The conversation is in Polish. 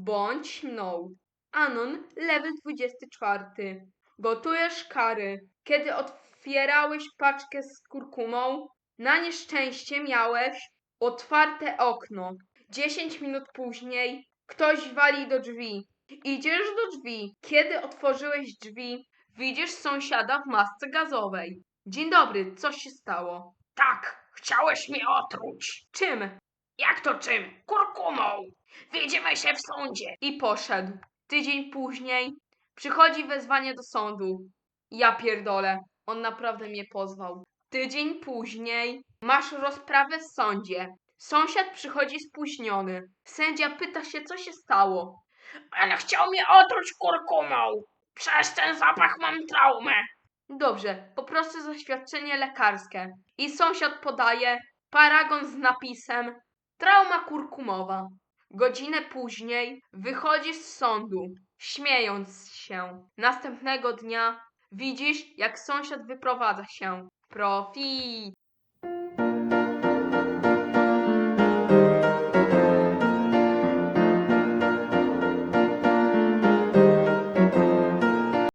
bądź no. Anon, level 24. Gotujesz kary. Kiedy otwierałeś paczkę z kurkumą, na nieszczęście miałeś otwarte okno. 10 minut później ktoś wali do drzwi. Idziesz do drzwi. Kiedy otworzyłeś drzwi, widzisz sąsiada w masce gazowej. Dzień dobry, co się stało? Tak, chciałeś mnie otruć. Czym? Jak to czym? Kurkumą. Widzimy się w sądzie. I poszedł. Tydzień później przychodzi wezwanie do sądu. Ja pierdolę, on naprawdę mnie pozwał. Tydzień później masz rozprawę w sądzie. Sąsiad przychodzi spóźniony. Sędzia pyta się, co się stało. Ale chciał mnie otruć kurkumą. Przez ten zapach mam traumę. Dobrze, poproszę zaświadczenie lekarskie. I sąsiad podaje paragon z napisem Trauma kurkumowa. Godzinę później wychodzisz z sądu, śmiejąc się. Następnego dnia widzisz, jak sąsiad wyprowadza się. Profit!